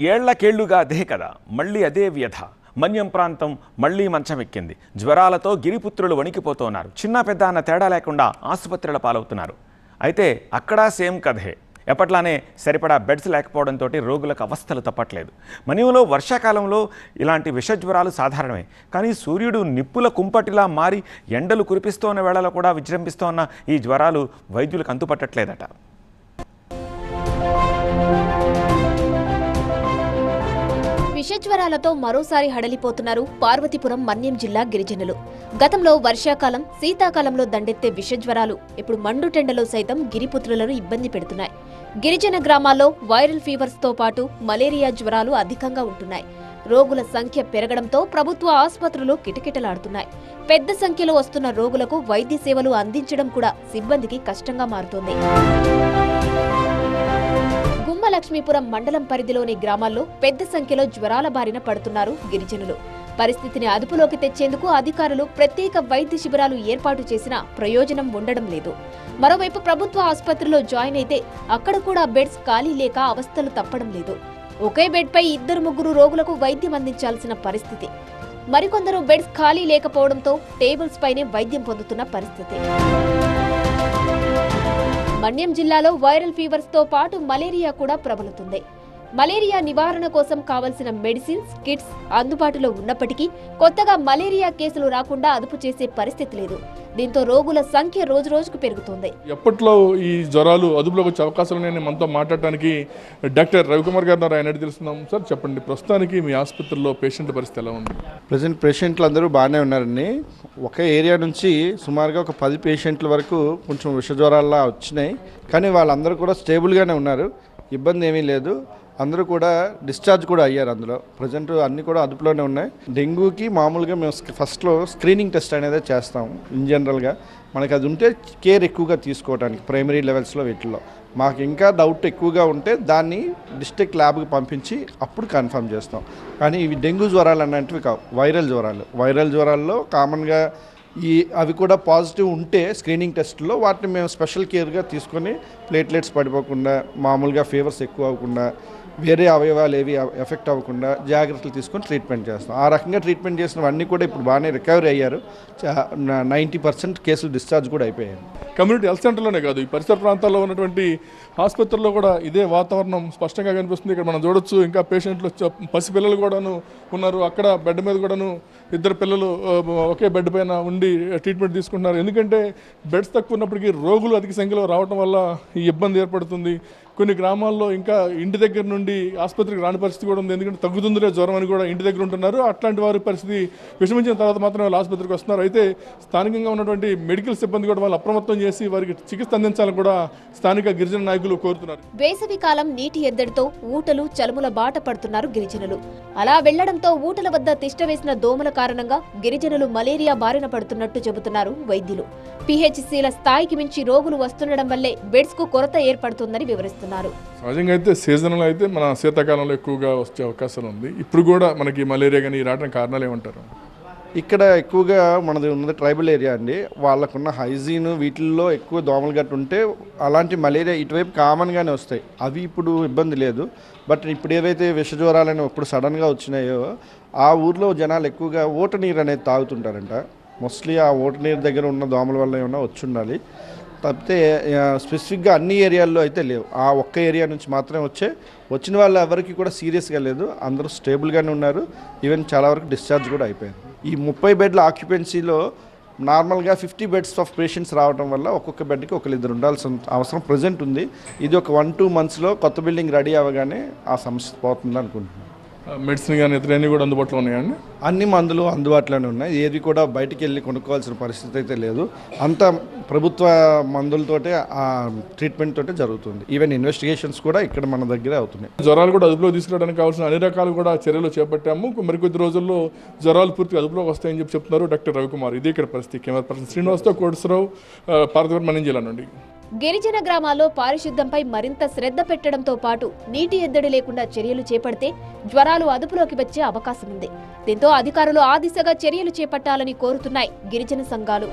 ఏళ్ళకేళ్ళుగా అదే కదా మళ్ళీ అదే వ్యధ. మన్యం ప్రాంతం మళ్ళీ మంచం ఎక్కింది జ్వరాలతో గిరిపుత్రులు వణికిపోతున్నారు. చిన్న పెద్ద అన్న తేడా లేకుండా ఆసుపత్రుల పాలవుతున్నారు. అయితే అక్కడా సేమ్ కథే. ఎప్పట్లానే సరిపడా బెడ్స్ లేకపోవడంతో రోగులకు అవస్థలు తప్పట్లేదు. మనీలో వర్షాకాలంలో ఇలాంటి విష జ్వరాలు సాధారణమే. కానీ సూర్యుడు నిప్పుల కుంపటిలా మారి ఎండలు కురిపిస్తోన్న వేళలో కూడా విజృంభిస్తోన్న ఈ జ్వరాలు వైద్యులకు అంతుపట్టట్లేదట. విషజ్వరాలతో మరోసారి హడలిపోతున్నారు పార్వతీపురం మన్యం జిల్లా గిరిజనులు. గతంలో వర్షాకాలం శీతాకాలంలో దండెత్తే విషజ్వరాలు ఇప్పుడు మండుటెండలో సైతం గిరిపుత్రులను ఇబ్బంది పెడుతున్నాయి. గిరిజన గ్రామాల్లో వైరల్ ఫీవర్స్తో పాటు మలేరియా జ్వరాలు అధికంగా ఉంటున్నాయి. రోగుల సంఖ్య పెరగడంతో ప్రభుత్వ ఆసుపత్రులు కిటకిటలాడుతున్నాయి. పెద్ద సంఖ్యలో వస్తున్న రోగులకు వైద్య సేవలు అందించడం కూడా సిబ్బందికి కష్టంగా మారుతోంది. లక్ష్మీపురం మండలం పరిధిలోని గ్రామాల్లో పెద్ద సంఖ్యలో జ్వరాల బారిన పడుతున్నారు గిరిజనులు. పరిస్థితిని అదుపులోకి తెచ్చేందుకు అధికారులు ప్రత్యేక వైద్య శిబిరాలు ఏర్పాటు చేసినా ప్రయోజనం ఉండడం లేదు. మరోవైపు ప్రభుత్వ ఆసుపత్రిలో జాయిన్ అయితే అక్కడ కూడా బెడ్స్ ఖాళీ లేక అవస్థలు తప్పడం లేదు. ఒకే బెడ్పై ఇద్దరు ముగ్గురు రోగులకు వైద్యం అందించాల్సిన పరిస్థితి. మరికొందరు బెడ్స్ ఖాళీ లేకపోవడంతో టేబుల్స్ పైనే వైద్యం పొందుతున్న పరిస్థితి. మన్యం జిల్లాలో వైరల్ ఫీవర్స్తో పాటు మలేరియా కూడా ప్రబలుతుంది. మలేరియా నివారణ కోసం కావలసిన మెడిసిన్స్ కిట్స్ అందుబాటులో ఉన్నప్పటికీ కొత్తగా మలేరియా కేసులు రాకుండా అదుపు చేసే పరిస్థితి లేదు. దీంతో రోగుల సంఖ్య రోజురోజుకు పెరుగుతోంది. ఎప్పట్లో ఈ జ్వరాలు అదుపులోకి వచ్చే అవకాశాలు ఉన్నాయని మనతో మాట్లాడడానికి డాక్టర్ రవికుమార్ గారు ఆయన తెలుస్తున్నాం సార్ చెప్పండి. ప్రస్తుతానికి మీ ఆసుపత్రిలో పేషెంట్ల పరిస్థితి ఎలా ఉంది? ప్రజెంట్ పేషెంట్లు అందరూ బాగానే ఉన్నారండి. ఒక ఏరియా నుంచి సుమారుగా ఒక పది పేషెంట్ల వరకు కొంచెం విషజ్వరాల్లా వచ్చినాయి. కానీ వాళ్ళందరూ కూడా స్టేబుల్గానే ఉన్నారు. ఇబ్బంది ఏమీ లేదు. అందరూ కూడా డిశ్చార్జ్ కూడా అయ్యారు అందులో. ప్రజెంట్ అన్నీ కూడా అదుపులోనే ఉన్నాయి. డెంగ్యూకి మామూలుగా మేము ఫస్ట్లో స్క్రీనింగ్ టెస్ట్ అనేది చేస్తాం ఇన్ జనరల్గా మనకి అది ఉంటే కేర్ ఎక్కువగా తీసుకోవడానికి ప్రైమరీ లెవెల్స్లో వీటిల్లో. మాకు ఇంకా డౌట్ ఎక్కువగా ఉంటే దాన్ని డిస్ట్రిక్ట్ ల్యాబ్కి పంపించి అప్పుడు కన్ఫర్మ్ చేస్తాం. కానీ ఇవి డెంగ్యూ జ్వరాలు అన్నట్టువి కావు వైరల్ జ్వరాలు. వైరల్ జ్వరాల్లో కామన్గా ఈ అవి కూడా పాజిటివ్ ఉంటే స్క్రీనింగ్ టెస్ట్లో వాటిని మేము స్పెషల్ కేర్గా తీసుకొని ప్లేట్లెట్స్ పడిపోకుండా మామూలుగా ఫీవర్స్ ఎక్కువ అవ్వకుండా వేరే అవయవాలు ఏవి ఎఫెక్ట్ అవ్వకుండా జాగ్రత్తలు తీసుకొని ట్రీట్మెంట్ చేస్తాం. ఆ రకంగా ట్రీట్మెంట్ చేసినవన్నీ కూడా ఇప్పుడు బాగానే రికవరీ అయ్యారు. నైంటీ పర్సెంట్ కేసులు డిశ్చార్జ్ కూడా అయిపోయాయి. కమ్యూనిటీ హెల్త్ సెంటర్లోనే కాదు ఈ పరిసర ప్రాంతాల్లో ఉన్నటువంటి ఆసుపత్రుల్లో కూడా ఇదే వాతావరణం స్పష్టంగా కనిపిస్తుంది. ఇక్కడ మనం చూడొచ్చు ఇంకా పేషెంట్లు పసిపిల్లలు కూడాను ఉన్నారు. అక్కడ బెడ్ మీద కూడాను ఇద్దరు పిల్లలు ఒకే బెడ్ పైన ఉండి ట్రీట్మెంట్ తీసుకుంటున్నారు. ఎందుకంటే బెడ్స్ తక్కువ ఉన్నప్పటికీ రోగులు అధిక సంఖ్యలో రావడం వల్ల ఈ ఇబ్బంది ఏర్పడుతుంది. కొన్ని గ్రామాల్లో ఇంకా ఇంటి దగ్గర నుండి ఆసుపత్రికి రాని పరిస్థితి కూడా ఉంది. ఎందుకంటే తగ్గుతుందిలే జ్వరం అని కూడా ఇంటి దగ్గర ఉంటున్నారు. అట్లాంటి వారి పరిస్థితి విషమించిన తర్వాత మాత్రమే వాళ్ళు ఆసుపత్రికి వస్తున్నారు. అయితే స్థానికంగా ఉన్నటువంటి మెడికల్ సిబ్బంది కూడా వాళ్ళు అప్రమత్తం చేసి వారికి చికిత్స అందించాలని కూడా స్థానిక గిరిజన నాయకులు కోరుతున్నారు. వేసవి కాలం నీటి ఎద్దడితో ఊటలు చలుముల బాట పడుతున్నారు గిరిజనులు. అలా వెళ్ళడంతో ఊటల వద్ద తిష్ట వేసిన దోమల కారణంగా గిరిజనులు మలేరియా బారిన పడుతున్నట్టు చెబుతున్నారు వైద్యులు. పిహెచ్సిల స్థాయికి మించి రోగులు వస్తుండడం వల్లే బెడ్స్కు కొరత ఏర్పడుతుందని వివరిస్తున్నారు. సహజంగా అయితే సీజన్లో అయితే మన శీతాకాలంలో ఎక్కువగా వచ్చే అవకాశాలు ఉంది. ఇప్పుడు కూడా మనకి మలేరియా కానీ రావడానికి కారణాలు ఏమంటారు? ఇక్కడ ఎక్కువగా మనది ఉన్నది ట్రైబల్ ఏరియా అండి. వాళ్ళకున్న హైజీన్ వీటిల్లో ఎక్కువ దోమలు గట్టు ఉంటే అలాంటి మలేరియా ఇటువైపు కామన్గానే వస్తాయి. అవి ఇప్పుడు ఇబ్బంది లేదు. బట్ ఇప్పుడు ఏవైతే విషజ్వరాలని ఇప్పుడు సడన్గా వచ్చినాయో ఆ ఊర్లో జనాలు ఎక్కువగా ఓట నీరు అనేది తాగుతుంటారంట. మోస్ట్లీ ఆ ఓట నీరు దగ్గర ఉన్న దోమల వల్ల ఏమైనా వచ్చి ఉండాలి తప్పితే స్పెసిఫిక్గా అన్ని ఏరియాల్లో అయితే లేవు. ఆ ఒక్క ఏరియా నుంచి మాత్రమే వచ్చే వచ్చిన వాళ్ళు ఎవరికి కూడా సీరియస్గా లేదు. అందరూ స్టేబుల్గానే ఉన్నారు. ఈవెన్ చాలా వరకు డిశ్చార్జ్ కూడా అయిపోయింది. ఈ ముప్పై బెడ్ల ఆక్యుపెన్సీలో నార్మల్గా ఫిఫ్టీ బెడ్స్ ఆఫ్ పేషెంట్స్ రావడం వల్ల ఒక్కొక్క బెడ్కి ఒకరిద్దరు ఉండాల్సిన అవసరం ప్రజెంట్ ఉంది. ఇది ఒక వన్ టూ మంత్స్లో కొత్త బిల్డింగ్ రెడీ అవ్వగానే ఆ సమస్య పోతుంది అనుకుంటున్నాను మెడిసిన్ కానీ ఇతరన్నీ కూడా అందుబాటులో ఉన్నాయండి అన్ని మందులు అందుబాటులోనే ఉన్నాయి. ఏది కూడా బయటికి వెళ్ళి కొనుక్కోవాల్సిన పరిస్థితి అయితే లేదు. అంతా ప్రభుత్వ మందులతోటే ఆ ట్రీట్మెంట్ తోటే జరుగుతుంది. ఈవెన్ ఇన్వెస్టిగేషన్స్ కూడా ఇక్కడ మన దగ్గరే అవుతున్నాయి. జ్వరాలు కూడా అదుపులో తీసుకురావడానికి కావాల్సిన అన్ని రకాలు కూడా చర్యలు చేపట్టాము. మరికొద్ది రోజుల్లో జ్వరాలు పూర్తిగా అదుపులోకి వస్తాయని చెప్పి చెప్తున్నారు డాక్టర్ రవికుమార్. ఇది ఇక్కడ పరిస్థితి. కెమెరా పర్సన్ శ్రీనివాస్తో కోటేశ్వరరావు పార్వతీపురం మన్యం జిల్లా నుండి. గిరిజన గ్రామాల్లో పారిశుద్ధ్యంపై మరింత శ్రద్ధ పెట్టడంతో పాటు నీటి ఎద్దడి లేకుండా చర్యలు చేపడితే జ్వరాలు అదుపులోకి వచ్చే అవకాశం ఉంది దీంతో అధికారులు ఆ దిశగా చర్యలు చేపట్టాలని కోరుతున్నాయి గిరిజన సంఘాలు.